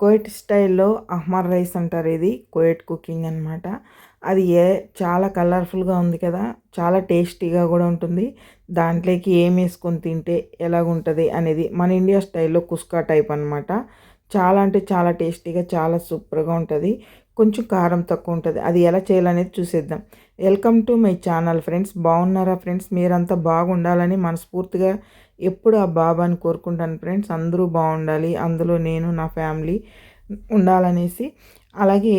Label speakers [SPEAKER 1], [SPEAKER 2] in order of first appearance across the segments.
[SPEAKER 1] కోయట్ స్టైల్లో అహ్మర్ రైస్ అంటారు ఇది కోయట్ కుకింగ్ అనమాట అది ఏ చాలా కలర్ఫుల్గా ఉంది కదా చాలా టేస్టీగా కూడా ఉంటుంది. దాంట్లోకి ఏం వేసుకొని తింటే ఎలాగుంటుంది అనేది మన ఇండియా స్టైల్లో కుస్కా టైప్ అనమాట చాలా అంటే చాలా టేస్టీగా చాలా సూపర్గా ఉంటుంది. కొంచెం కారం తక్కువ ఉంటుంది. అది ఎలా చేయాలనేది చూసేద్దాం. Welcome to my channel friends. బాగున్నారా ఫ్రెండ్స్? మీరంతా బాగుండాలని మనస్ఫూర్తిగా ఎప్పుడు ఆ బాబాని కోరుకుంటాను ఫ్రెండ్స్ అందరూ బాగుండాలి అందులో నేను నా ఫ్యామిలీ ఉండాలనేసి. అలాగే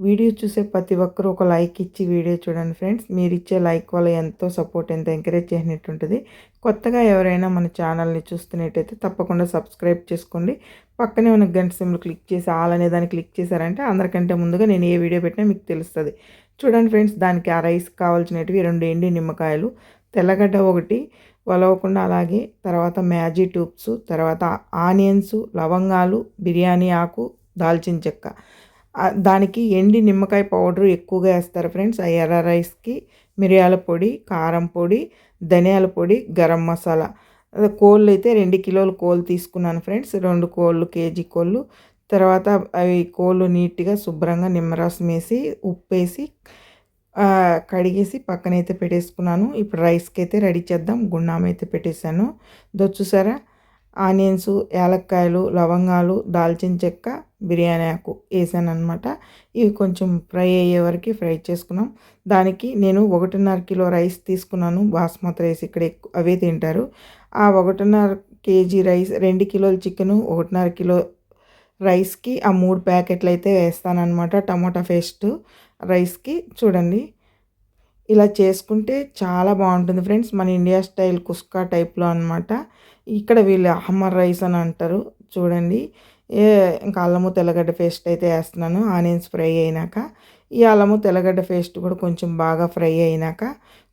[SPEAKER 1] వీడియో చూసే ప్రతి ఒక్కరూ ఒక లైక్ ఇచ్చి వీడియో చూడండి ఫ్రెండ్స్. మీరు ఇచ్చే లైక్ వల్ల ఎంతో సపోర్ట్ ఎంతో ఎంకరేజ్ చేసినట్టు ఉంటుంది. కొత్తగా ఎవరైనా మన ఛానల్ని చూస్తున్నట్టయితే తప్పకుండా సబ్స్క్రైబ్ చేసుకోండి. పక్కనే ఉన్న గంట సిమ్లు క్లిక్ చేసి ఆల్ అనే దాన్ని క్లిక్ చేశారంటే అందరికంటే ముందుగా నేను ఏ వీడియో పెట్టినా మీకు తెలుస్తుంది. చూడండి ఫ్రెండ్స్ దానికి ఆ రైస్ కావాల్సినవి రెండు ఎండి నిమ్మకాయలు తెల్లగడ్డ ఒకటి వలవకుండా అలాగే తర్వాత మ్యాజీ ట్యూబ్స్ తర్వాత ఆనియన్స్ లవంగాలు బిర్యానీ ఆకు దాల్చిన చెక్క. దానికి ఎండి నిమ్మకాయ పౌడర్ ఎక్కువగా వేస్తారు ఫ్రెండ్స్. ఆ ఎర్ర రైస్కి మిరియాల పొడి కారం పొడి ధనియాల పొడి గరం మసాలా. కోళ్ళు అయితే రెండు కిలోలు కోళ్ళు తీసుకున్నాను ఫ్రెండ్స్. రెండు కోళ్ళు కేజీ కోళ్ళు. తర్వాత అవి కోళ్ళు నీట్గా శుభ్రంగా నిమ్మరసం వేసి ఉప్పు వేసి కడిగేసి పక్కనైతే పెట్టేసుకున్నాను. ఇప్పుడు రైస్కి అయితే రెడీ చేద్దాం. గుండాం అయితే పెట్టేశాను దొచ్చుసారా ఆనియన్స్ యాలక్కాయలు లవంగాలు దాల్చిన చెక్క బిర్యానీ ఆకు వేసాను అనమాట ఇవి కొంచెం ఫ్రై అయ్యే వరకు ఫ్రై చేసుకున్నాం. దానికి నేను ఒకటిన్నర కిలో రైస్ తీసుకున్నాను. బాస్మతి రైస్ ఇక్కడ అవే తింటారు. ఆ ఒకటిన్నర కేజీ రైస్ రెండు కిలోల చికెను ఒకటిన్నర కిలో రైస్కి ఆ మూడు ప్యాకెట్లు అయితే వేస్తానమాట టమాటా పేస్ట్. రైస్కి చూడండి. ఇలా చేసుకుంటే చాలా బాగుంటుంది ఫ్రెండ్స్. మన ఇండియా స్టైల్ కుస్కా టైప్లో అనమాట ఇక్కడ వీళ్ళు అహ్మర్ రైస్ అని అంటారు. చూడండి. ఏ ఇంకా అల్లము తెల్లగడ్డ పేస్ట్ అయితే వేస్తున్నాను. ఆనియన్స్ ఫ్రై అయినాక. ఈ అల్లము తెల్లగడ్డ పేస్ట్ కూడా కొంచెం బాగా ఫ్రై అయినాక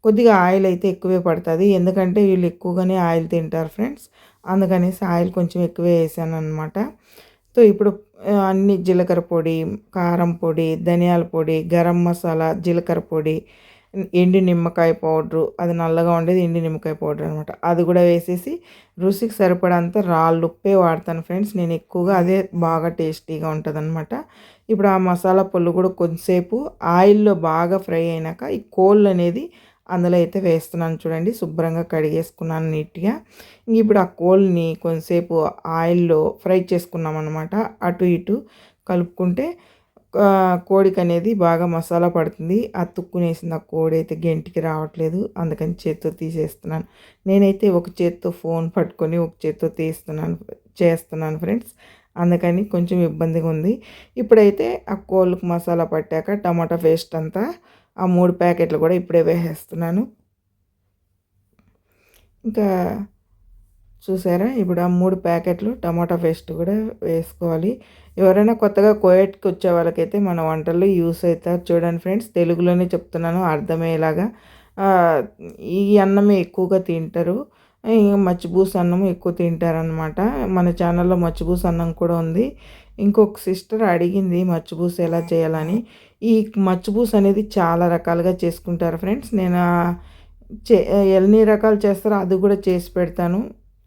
[SPEAKER 1] కొద్దిగా ఆయిల్ అయితే ఎక్కువే పడుతుంది. ఎందుకంటే వీళ్ళు ఎక్కువగానే ఆయిల్ తింటారు ఫ్రెండ్స్. అందుకనేసి ఆయిల్ కొంచెం ఎక్కువే వేసాను అనమాట సో ఇప్పుడు అన్ని జీలకర్ర పొడి కారం పొడి ధనియాల పొడి గరం మసాలా జీలకర్ర పొడి ఎండి నిమ్మకాయ పౌడరు అది నల్లగా ఉండేది ఎండి నిమ్మకాయ పౌడర్ అనమాట అది కూడా వేసేసి రుచికి సరిపడంత రాళ్ళు ఉప్పే వాడతాను ఫ్రెండ్స్. నేను ఎక్కువగా అదే బాగా టేస్టీగా ఉంటుంది అనమాట ఇప్పుడు ఆ మసాలా పొల్లు కూడా కొద్దిసేపు ఆయిల్లో బాగా ఫ్రై అయినాక ఈ కోళ్ళు అనేది అందులో అయితే వేస్తున్నాను చూడండి శుభ్రంగా కడిగేసుకున్నాను నీట్గా. ఇప్పుడు ఆ కోల్ని కొంతసేపు ఆయిల్లో ఫ్రై చేసుకున్నాం అనమాట అటు ఇటు కలుపుకుంటే కోడికి అనేది బాగా మసాలా పడుతుంది. ఆ తుక్కునేసింది ఆ కోడి అయితే గెంటికి రావట్లేదు. అందుకని చేత్తో తీసేస్తున్నాను. నేనైతే ఒక చేత్తో ఫోన్ పట్టుకొని ఒక చేత్తో తీస్తున్నాను చేస్తున్నాను ఫ్రెండ్స్. అందుకని కొంచెం ఇబ్బందిగా ఉంది ఇప్పుడైతే ఆ కోళ్ళకు మసాలా పట్టాక టమాటా పేస్ట్ అంతా ఆ మూడు ప్యాకెట్లు కూడా ఇప్పుడే వేసేస్తున్నాను. ఇంకా చూసారా? ఇప్పుడు ఆ మూడు ప్యాకెట్లు టమాటా పేస్ట్ కూడా వేసుకోవాలి. ఎవరైనా కొత్తగా కోయట్కి వచ్చే వాళ్ళకైతే మన వంటల్లో యూస్ అవుతారు చూడండి ఫ్రెండ్స్. తెలుగులోనే చెప్తున్నాను అర్థమయ్యేలాగా. ఈ అన్నమే ఎక్కువగా తింటారు. మచ్చిబూస అన్నం ఎక్కువ తింటారనమాట మన ఛానల్లో మచ్చిబూస అన్నం కూడా ఉంది. ఇంకొక సిస్టర్ అడిగింది మచ్చిబూస ఎలా చేయాలని. ఈ మచ్చిబూస అనేది చాలా రకాలుగా చేసుకుంటారు ఫ్రెండ్స్. నేను చే ఎన్ని రకాలు చేస్తారో అది కూడా చేసి పెడతాను.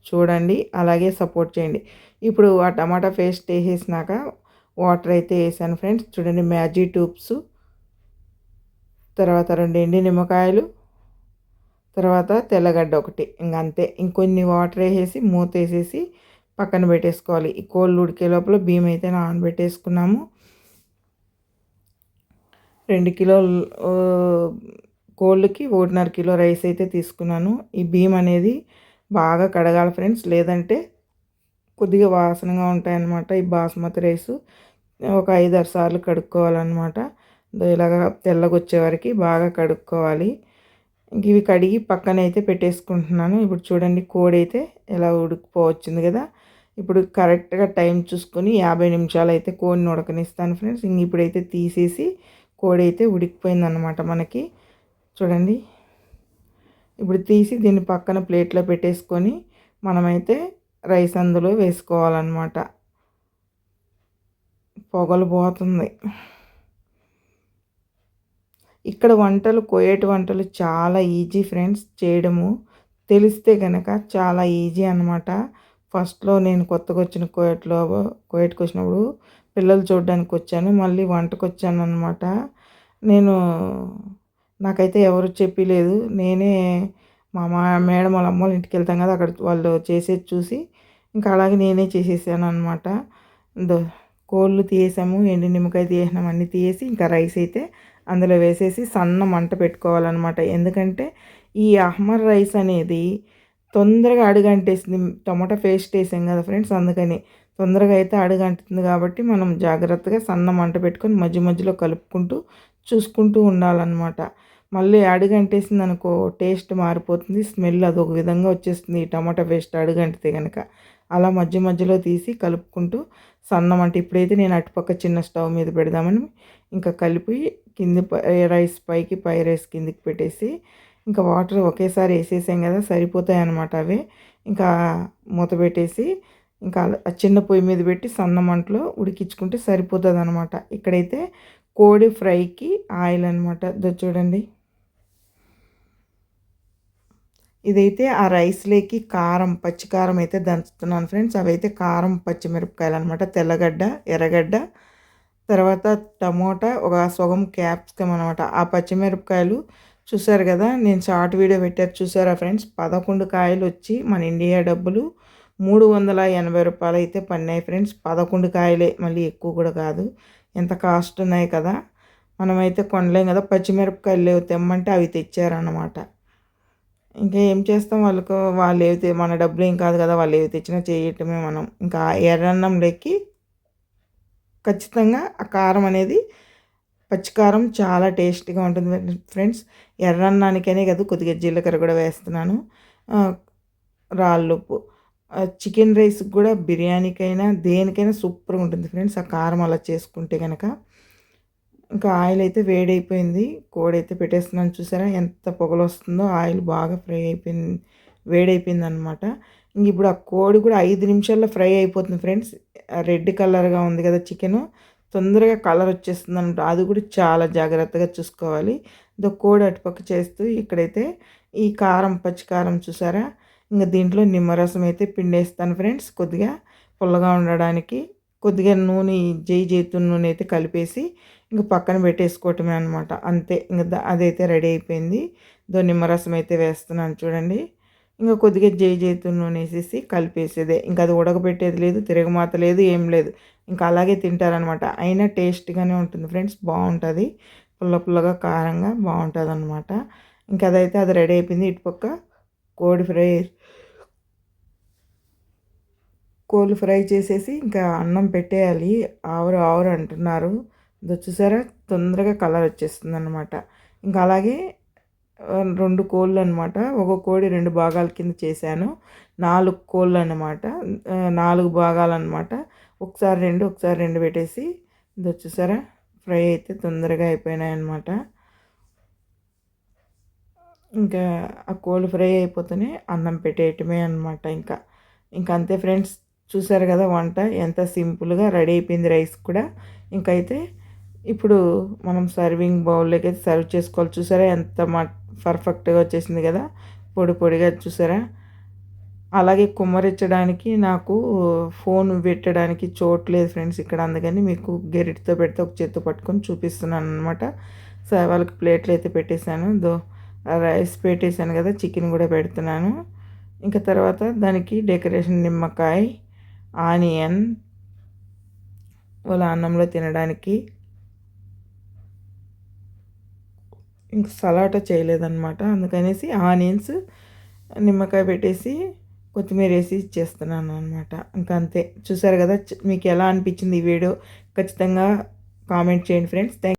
[SPEAKER 1] చూడండి అలాగే సపోర్ట్ చేయండి. ఇప్పుడు ఆ టమాటా పేస్ట్ వేసేసినాక వాటర్ అయితే వేసాను ఫ్రెండ్స్. చూడండి మ్యాజీ ట్యూబ్స్. తర్వాత రెండు ఎండి నిమ్మకాయలు. తర్వాత తెల్లగడ్డ ఒకటి. ఇంకంతే ఇంకొన్ని వాటర్ వేసేసి మూత వేసేసి పక్కన పెట్టేసుకోవాలి. ఈ కోళ్ళు ఉడికే లోపల బియ్యం అయితే నానబెట్టేసుకున్నాము. రెండు కిలోలు కోళ్ళకి ఒకటిన్నర కిలో రైస్ అయితే తీసుకున్నాను. ఈ బియ్యం అనేది బాగా కడగాలి ఫ్రెండ్స్. లేదంటే కొద్దిగా వాసనగా ఉంటాయన్నమాట ఈ బాస్మతి రైస్. ఒక ఐదారు సార్లు కడుక్కోవాలన్నమాట. ఇలాగ తెల్లగొచ్చే వరకు బాగా కడుక్కోవాలి. ఇవి కడిగి పక్కన అయితే పెట్టేసుకుంటున్నాను. ఇప్పుడు చూడండి కోడి అయితే ఎలా ఉడికిపోవచ్చింది కదా. ఇప్పుడు కరెక్ట్గా టైం చూసుకొని యాభై నిమిషాలు అయితే కోడిని ఉడకనిస్తాను ఫ్రెండ్స్. ఇంక ఇప్పుడైతే తీసేసి కోడి అయితే ఉడికిపోయిందన్నమాట మనకి. చూడండి. ఇప్పుడు తీసి దీన్ని పక్కన ప్లేట్లో పెట్టేసుకొని మనమైతే రైస్ అందులో వేసుకోవాలన్నమాట. పొగలు పోతుంది. ఇక్కడ వంటలు కోయేటి వంటలు చాలా ఈజీ ఫ్రెండ్స్ చేయడము. తెలిస్తే కనుక చాలా ఈజీ అనమాట ఫస్ట్లో నేను కొత్తగా వచ్చిన కోయట్లో కోయట్కి వచ్చినప్పుడు పిల్లలు చూడడానికి వచ్చాను మళ్ళీ వంటకు వచ్చాను అనమాట నేను నాకైతే ఎవరు చెప్పలేదు నేనే మా మా మేడం వాళ్ళ అమ్మ వాళ్ళ ఇంటికి వెళ్తాం కదా అక్కడ వాళ్ళు చేసేది చూసి ఇంకా అలాగే నేనే చేసేసాను అనమాట కోళ్ళు తీసాము ఎండి నిమ్మకాయ తీసినాం అన్నీ తీసి ఇంకా రైస్ అయితే అందులో వేసేసి సన్న మంట పెట్టుకోవాలన్నమాట. ఎందుకంటే ఈ అహ్మర్ రైస్ అనేది తొందరగా అడుగంటేసింది. టమాటా పేస్ట్ వేసాం కదా ఫ్రెండ్స్ అందుకని తొందరగా అయితే అడుగంటుంది కాబట్టి మనం జాగ్రత్తగా సన్న మంట పెట్టుకొని మధ్య మధ్యలో కలుపుకుంటూ చూసుకుంటూ ఉండాలన్నమాట. మళ్ళీ అడుగంటేసింది అనుకో టేస్ట్ మారిపోతుంది స్మెల్ అది ఒక విధంగా వచ్చేస్తుంది ఈ టమాటా పేస్ట్ అడుగంటితే కనుక అలా మధ్య మధ్యలో తీసి కలుపుకుంటూ సన్నం అంటే ఇప్పుడైతే నేను అటుపక్క చిన్న స్టవ్ మీద పెడదామని ఇంకా కలిపి కింది రైస్ పైకి పై రైస్ కిందికి పెట్టేసి ఇంకా వాటర్ ఒకేసారి వేసేసాం కదా సరిపోతాయి అనమాట అవి. ఇంకా మూత పెట్టేసి ఇంకా చిన్న పొయ్యి మీద పెట్టి సన్న మంటలో ఉడికించుకుంటే సరిపోతుంది అనమాట ఇక్కడైతే కోడి ఫ్రైకి ఆయిల్ అనమాట చూడండి. ఇదైతే ఆ రైస్లోకి కారం పచ్చికారం అయితే దంచుతున్నాను ఫ్రెండ్స్ అవైతే కారం పచ్చిమిరపకాయలు అనమాట తెల్లగడ్డ ఎర్రగడ్డ తర్వాత టమోటా ఒక సగం క్యాప్సికమ్ అనమాట. ఆ పచ్చిమిరపకాయలు చూసారు కదా నేను షార్ట్ వీడియో పెట్టారు చూసారా ఫ్రెండ్స్ పదకొండు కాయలు వచ్చి మన ఇండియా డబ్బులు మూడు వందల ఎనభై రూపాయలు అయితే పన్నాయి ఫ్రెండ్స్ పదకొండు కాయలే మళ్ళీ ఎక్కువ కూడా కాదు. ఎంత కాస్ట్ ఉన్నాయి కదా. మనమైతే కొనలేం కదా పచ్చిమిరపకాయలు లేవు. తెమ్మంటే అవి తెచ్చారన్నమాట. ఇంకా ఏం చేస్తాం? వాళ్ళకు వాళ్ళు ఏవి మన డబ్బులు ఏం కాదు కదా వాళ్ళు ఏవి తెచ్చినా చేయటమే మనం. ఇంకా ఎర్రన్నం లెక్కి ఖచ్చితంగా ఆ కారం అనేది పచ్చికారం చాలా టేస్టీగా ఉంటుంది. ఫ్రెండ్స్ ఎర్రన్నానికనే కదా కొద్దిగా జీలకర్ర కూడా వేస్తున్నాను. రాళ్ళుప్పు చికెన్ రైస్ కూడా బిర్యానీకైనా దేనికైనా సూపర్గా ఉంటుంది. ఫ్రెండ్స్ ఆ కారం అలా చేసుకుంటే కనుక ఇంకా ఆయిల్ అయితే వేడైపోయింది. కోడి అయితే పెట్టేస్తున్నాను. చూసారా ఎంత పొగలు వస్తుందో ఆయిల్ బాగా ఫ్రై అయిపోయింది. వేడైపోయింది అనమాట ఇంక ఇప్పుడు ఆ కోడి కూడా ఐదు నిమిషాల్లో ఫ్రై అయిపోతుంది ఫ్రెండ్స్. రెడ్ కలర్గా ఉంది కదా చికెన్. తొందరగా కలర్ వచ్చేస్తుంది అనమాట అది కూడా చాలా జాగ్రత్తగా చూసుకోవాలి. దో కోడి అటుపక్క చేస్తూ ఇక్కడైతే ఈ కారం పచ్చి కారం చూసారా? ఇంకా దీంట్లో నిమ్మరసం అయితే పిండేస్తాను ఫ్రెండ్స్ కొద్దిగా పుల్లగా ఉండడానికి. కొద్దిగా నూనె జై జైతు నూనె అయితే కలిపేసి ఇంక పక్కన పెట్టేసుకోవటమే అనమాట అంతే ఇంకా అదైతే రెడీ అయిపోయింది. దో నిమ్మరసం అయితే వేస్తున్నాను చూడండి. ఇంకా కొద్దిగా జై జైతున్న నూనె వేసేసి కలిపేసేదే. ఇంకా అది ఉడకబెట్టేది లేదు తిరగమాత లేదు ఏం లేదు. ఇంకా అలాగే తింటారనమాట అయినా టేస్ట్గానే ఉంటుంది ఫ్రెండ్స్ బాగుంటుంది. పుల్ల పుల్లగా కారంగా బాగుంటుంది అనమాట ఇంకా అదైతే అది రెడీ అయిపోయింది. ఇటుపక్క కోడి ఫ్రై కోళ్ళు ఫ్రై చేసేసి ఇంకా అన్నం పెట్టేయాలి. ఆవురు ఆవురు అంటున్నారు. చూసారా తొందరగా కలర్ వచ్చేస్తుంది అనమాట ఇంకా అలాగే రెండు కోళ్ళు అనమాట ఒక కోడి రెండు భాగాల కింద చేశాను. నాలుగు కోళ్ళు అనమాట నాలుగు భాగాలు అనమాట ఒకసారి రెండు ఒకసారి రెండు పెట్టేసి ఇది వచ్చేసారా ఫ్రై అయితే తొందరగా అయిపోయినాయి అనమాట ఇంకా ఆ కోళ్ళు ఫ్రై అయిపోతేనే అన్నం పెట్టేయటమే అనమాట ఇంకా. ఇంకా అంతే ఫ్రెండ్స్ చూసారు కదా వంట? ఎంత సింపుల్గా రెడీ అయిపోయింది రైస్ కూడా. ఇంకైతే ఇప్పుడు మనం సర్వింగ్ బౌల్లోకి అయితే సర్వ్ చేసుకోవాలి. చూసారా ఎంత మా పర్ఫెక్ట్గా వచ్చేసింది కదా? పొడి పొడిగా చూసారా? అలాగే కుమ్మరించడానికి నాకు ఫోన్ పెట్టడానికి చోట్లేదు ఫ్రెండ్స్ ఇక్కడ. అందుకని మీకు గెరిటితో పెడితే ఒక చేత్తో పట్టుకొని చూపిస్తున్నాను అనమాట సరే వాళ్ళకి ప్లేట్లు అయితే పెట్టేశాను. దో రైస్ పెట్టేశాను కదా చికెన్ కూడా పెడుతున్నాను. ఇంకా తర్వాత దానికి డెకరేషన్ నిమ్మకాయ ఆనియన్ వాళ్ళ అన్నంలో తినడానికి ఇంక సలాటా చేయలేదన్నమాట. అందుకనేసి ఆనియన్స్ నిమ్మకాయ పెట్టేసి కొత్తిమీర వేసి ఇచ్చేస్తున్నాను అనమాట ఇంకా అంతే. చూసారు కదా మీకు ఎలా అనిపించింది ఈ వీడియో? ఖచ్చితంగా కామెంట్ చేయండి ఫ్రెండ్స్. థ్యాంక్